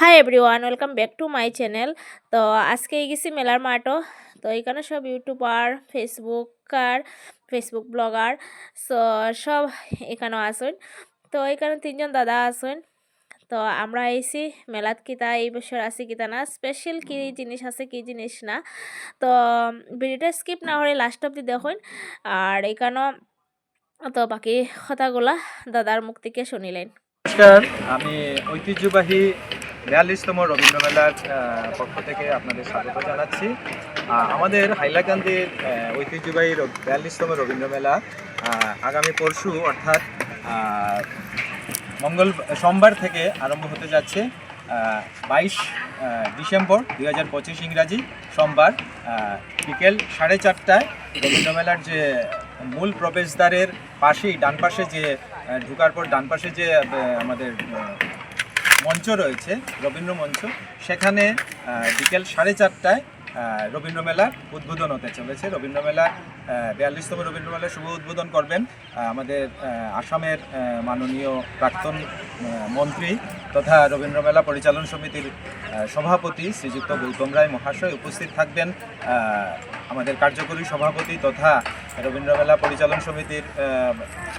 Hi everyone welcome back to my channel তো আজকে গেছি মেলার মাঠও। তো এখানে সব YouTuber, Facebooker, Facebook blogger, so সব এখানেও আসুন। তো এখানে তিনজন দাদা আসুন। তো আমরা আইসি মেলাত কিতা, এই বছর আছে কিতা না স্পেশাল কি জিনিস আছে কি জিনিস না। তো ভিডিওটা স্কিপ না করে লাস্ট অব্দি দেখুন। আর এখানেও তো বাকি কথাগুলা দাদার মুখ থেকে শুনিলেন। নমস্কার, আমি ঐতিহ্যবাহী বিয়াল্লিশতম রবীন্দ্র মেলার পক্ষ থেকে আপনাদের স্বাগত জানাচ্ছি। আমাদের হাইলাকান্দির ঐতিহ্যবাহী বিয়াল্লিশতম রবীন্দ্র মেলা আগামী পরশু, অর্থাৎ মঙ্গল, সোমবার থেকে আরম্ভ হতে যাচ্ছে বাইশ ডিসেম্বর দুই হাজার পঁচিশ ইংরাজি সোমবার বিকেল সাড়ে চারটায় রবীন্দ্র মেলার যে মূল প্রবেশদ্বারের পাশেই, ডান পাশে যে ঢুকার পর ডান পাশে যে আমাদের মঞ্চ রয়েছে রবীন্দ্র মঞ্চ। সেখানে বিকেল সাড়ে চারটায় আহ, রবীন্দ্র মেলার উদ্বোধন হতে চলেছে। রবীন্দ্র মেলার বিয়াল্লিশতম রবীন্দ্র মেলার শুভ উদ্বোধন করবেন আমাদের আসামের মাননীয় প্রাক্তন মন্ত্রী তথা রবীন্দ্র মেলা পরিচালন সমিতির সভাপতি শ্রীযুক্ত গৌতম রায় মহাশয় উপস্থিত থাকবেন। আমাদের কার্যকরী সভাপতি তথা রবীন্দ্র মেলা পরিচালন সমিতির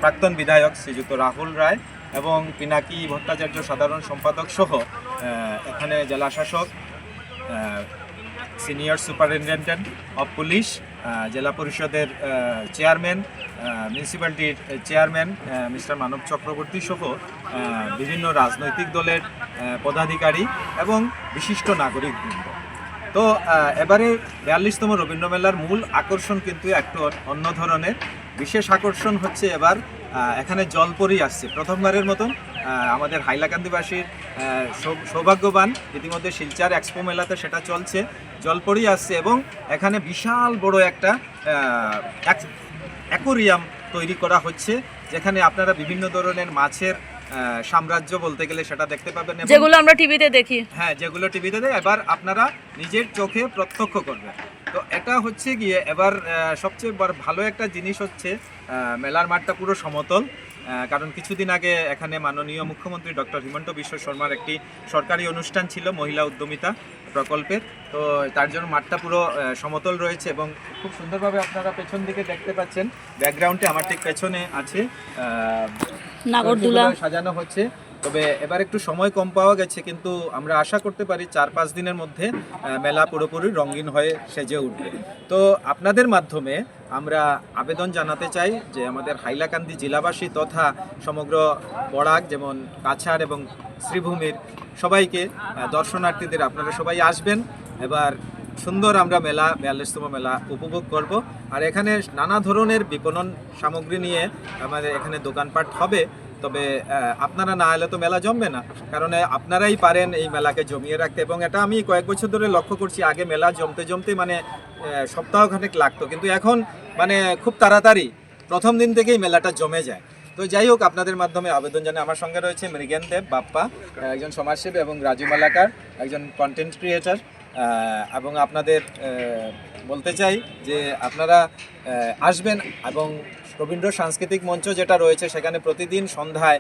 প্রাক্তন বিধায়ক শ্রীযুক্ত রাহুল রায় এবং পিনাকি ভট্টাচার্য সাধারণ সম্পাদক সহ এখানে জেলা শাসক সিনিয়র সুপারিনটেন্ডেন্ট অফ পুলিশ জেলা পরিষদের চেয়ারম্যান মিউনিসিপ্যালিটির চেয়ারম্যান মিস্টার মানব চক্রবর্তী সহ বিভিন্ন রাজনৈতিক দলের পদাধিকারী এবং বিশিষ্ট নাগরিকবৃন্দ। তো এবারে বিয়াল্লিশতম রবীন্দ্র মেলার মূল আকর্ষণ কিন্তু একটু অন্য ধরনের। বিশেষ আকর্ষণ হচ্ছে এবার এখানে জলপরি আসছে প্রথমবারের মতন। আমাদের হাইলাকান্দিবাসীর সৌভাগ্যবান ইতিমধ্যে শিলচার এক্সপো মেলাতে সেটা চলছে জলপরি আসছে এবং এখানে বিশাল বড় একটা অ্যাকোরিয়াম তৈরি করা হচ্ছে যেখানে আপনারা বিভিন্ন ধরনের মাছের সাম্রাজ্য বলতে গেলে সেটা দেখতে পাবেন যেগুলো আমরা টিভিতে দেখি। হ্যাঁ যেগুলো টিভিতে দেয় এবার আপনারা নিজের চোখে প্রত্যক্ষ করবেন। তো এটা হচ্ছে গিয়ে এবার সবচেয়ে ভালো একটা জিনিস হচ্ছে মেলার মাঠটা পুরো সমতল কারণ কিছুদিন আগে এখানে মাননীয় মুখ্যমন্ত্রী ডক্টর হিমন্ত বিশ্ব শর্মার একটি সরকারি অনুষ্ঠান ছিল মহিলা উদ্যমিতা প্রকল্পের। তো তার জন্য মাঠটা পুরো সমতল রয়েছে এবং খুব সুন্দরভাবে আপনারা পেছন দিকে দেখতে পাচ্ছেন। ব্যাকগ্রাউন্ডে আমার ঠিক পেছনে আছে নাগরদোলা। সাজানো হচ্ছে। তবে এবার একটু সময় কম পাওয়া গেছে, কিন্তু আমরা আশা করতে পারি চার পাঁচ দিনের মধ্যে মেলা পুরোপুরি রঙিন হয়ে সেজে উঠবে। তো আপনাদের মাধ্যমে আমরা আবেদন জানাতে চাই যে আমাদের হাইলাকান্দি জেলাবাসী তথা সমগ্র বরাক, যেমন কাছাড় এবং শ্রীভূমির সবাইকে দর্শনার্থীদের আপনারা সবাই আসবেন। এবার সুন্দর আমরা মেলা, বিয়াল্লিশতম মেলা উপভোগ করব। আর এখানে নানা ধরনের বিপণন সামগ্রী নিয়ে আমাদের এখানে দোকানপাট হবে। তবে আপনারা না এলে তো মেলা জমবে না। কারণ আপনারাই পারেন এই মেলাকে জমিয়ে রাখতে এবং এটা আমি কয়েক বছর ধরে লক্ষ্য করছি, আগে মেলা জমতে জমতে মানে সপ্তাহখানেক লাগতো। কিন্তু এখন মানে খুব তাড়াতাড়ি প্রথম দিন থেকেই মেলাটা জমে যায়। তো যাই হোক, আপনাদের মাধ্যমে আবেদন জানাই। আমার সঙ্গে রয়েছে মৃগেন দেব, বাপ্পা একজন সমাজসেবী এবং রাজু মালাকার, একজন কন্টেন্ট ক্রিয়েটার এবং আপনাদের বলতে চাই যে আপনারা আসবেন এবং রবীন্দ্র সাংস্কৃতিক মঞ্চ যেটা রয়েছে, সেখানে প্রতিদিন সন্ধ্যায়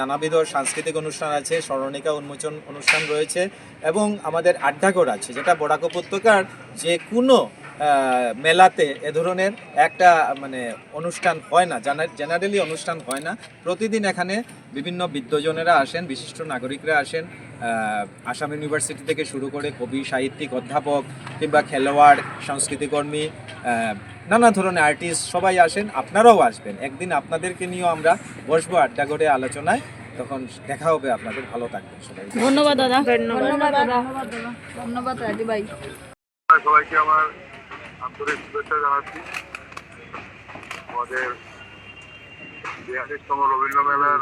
নানাবিধ সাংস্কৃতিক অনুষ্ঠান আছে, স্মরণিকা উন্মোচন অনুষ্ঠান রয়েছে এবং আমাদের আড্ডাঘর আছে, যেটা বরাক উপত্যকার যে কোনো মেলাতে এ ধরনের একটা মানে অনুষ্ঠান হয় না জেনারেলি অনুষ্ঠান হয় না। প্রতিদিন এখানে বিভিন্ন বিদ্বজনেরা আসেন, বিশিষ্ট নাগরিকরা আসেন আসাম ইউনিভার্সিটি থেকে শুরু করে কবি, সাহিত্যিক, অধ্যাপক কিংবা খেলোয়াড়, সংস্কৃতিকর্মী নানা ধরনের আর্টিস্ট সবাই আসেন আপনারাও আসবেন। একদিন আপনাদেরকে নিয়েও আমরা বসবো আড্ডা করে আলোচনায়। তখন দেখা হবে আপনাদের ভালো থাকবেন সবাই। ধন্যবাদ দাদা। ধন্যবাদ দাদা। ধন্যবাদ রাজু ভাই। সবাইকে আমার আন্তরিক শুভেচ্ছা জানাচ্ছি। আমাদের বিয়াল্লিশতম রবীন্দ্র মেলার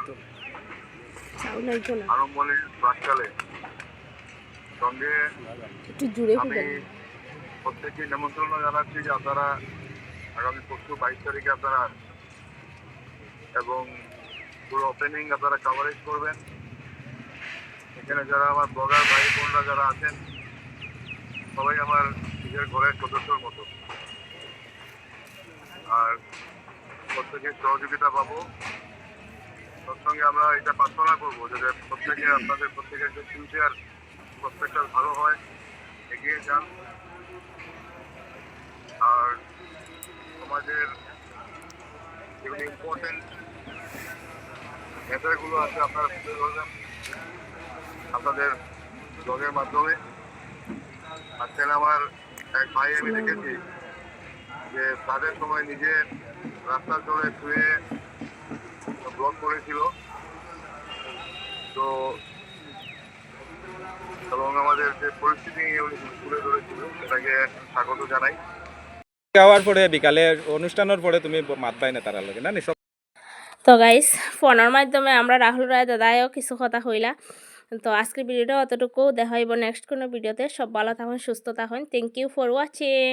আরম্ভণের প্রাককালে সঙ্গে একটু জুড়ে আমি প্রত্যেককে নিমন্ত্রণ জানাচ্ছি যে আপনারা আগামী পরশু বাইশ তারিখে আপনারা এবং পুরো ওপেনিং আপনারা কাভারেজ করবেন। এখানে যারা আমার ব্লগার ভাই বোনরা যারা আছেন, সবাই আমার নিজের ঘরের সদস্যর মতো। আর প্রত্যেকের সহযোগিতা পাবো। সঙ্গে আমরা এটা প্রার্থনা করব যে প্রত্যেকে আপনাদের প্রত্যেকের যে ফিউচার প্রত্যেকটা ভালো হয়, এগিয়ে যান। আর সমাজের যেগুলো ইম্পর্টেন্ট মেটারগুলো আছে, আপনারা তুলে ধরবেন আপনাদের ব্লগের মাধ্যমে। আজকাল আমার এক ভাই আমি দেখেছি যে তাদের সময় নিজে রাস্তার জলে শুয়ে ব্লগ করেছিল। তো এবং আমাদের যে পরিস্থিতি তুলে ধরেছিল, সেটাকে স্বাগত জানাই। খাওয়ার পরে বিকালে অনুষ্ঠানের পরে তুমি মাত পাই না তারা লাগে, না তো গাইস ফোনের মাধ্যমে আমরা রাহুল রায় দাদায়ও কিছু কথা হইলা। তো আজকের ভিডিওটা অতটুকু। দেখা হইব নেক্সট কোনো ভিডিওতে সব ভালো থাকুন, সুস্থ থাকুন। Thank you for watching